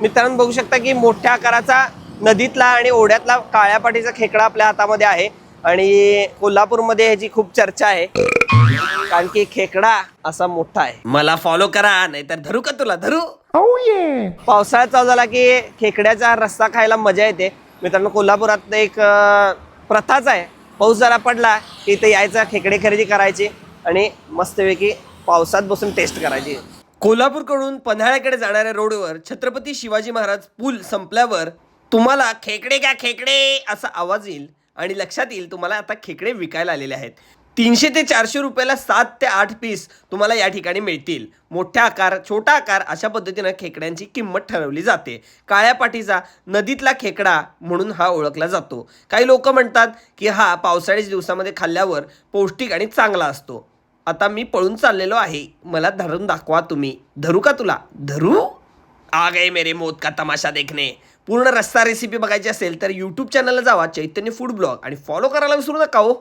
मित्रांनो बघू शकता की मोठ्या आकाराचा नदीतला आणि ओढ्यातला काळ्या पाटीचा खेकडा आपल्या हातामध्ये आहे. आणि कोल्हापूरमध्ये ह्याची खूप चर्चा आहे. कारण की खेकडा असा मोठा आहे. मला फॉलो करा नाहीतर धरू का तुला? धरू? पावसाळ्यात चालू झाला की खेकड्याचा रस्सा खायला मजा येते. मित्रांनो कोल्हापुरात एक प्रथाच आहे. पाऊस जरा पडला की इथे यायचा खेकडे खरेदी करायची आणि मस्तपैकी पावसात बसून टेस्ट करायची. कोल्हापूरकडून पन्हाळ्याकडे जाणाऱ्या रोडवर छत्रपती शिवाजी महाराज पूल संपल्यावर तुम्हाला खेकडे का खेकडे असा आवाज येईल आणि लक्षात येईल तुम्हाला आता खेकडे विकायला आलेले आहेत. तीनशे ते चारशे रुपयाला सात ते आठ पीस तुम्हाला या ठिकाणी मिळतील. मोठ्या आकार छोटा आकार अशा पद्धतीनं खेकड्यांची किंमत ठरवली जाते. काळ्या पाठीचा नदीतला खेकडा म्हणून हा ओळखला जातो. काही लोक म्हणतात की हा पावसाळ्याच्या दिवसामध्ये खाल्ल्यावर पौष्टिक आणि चांगला असतो. आता मी पळून चाललेलो आहे. मला धरून दाखवा तुम्ही. धरू का तुला? धरू? आ गए मेरे मौत का तमाशा देखणे पूर्ण रस्ता रेसिपी बघायची असेल तर यूट्यूब चॅनलला जावा चैतन्य फूड ब्लॉग आणि फॉलो करायला विसरू नका हो.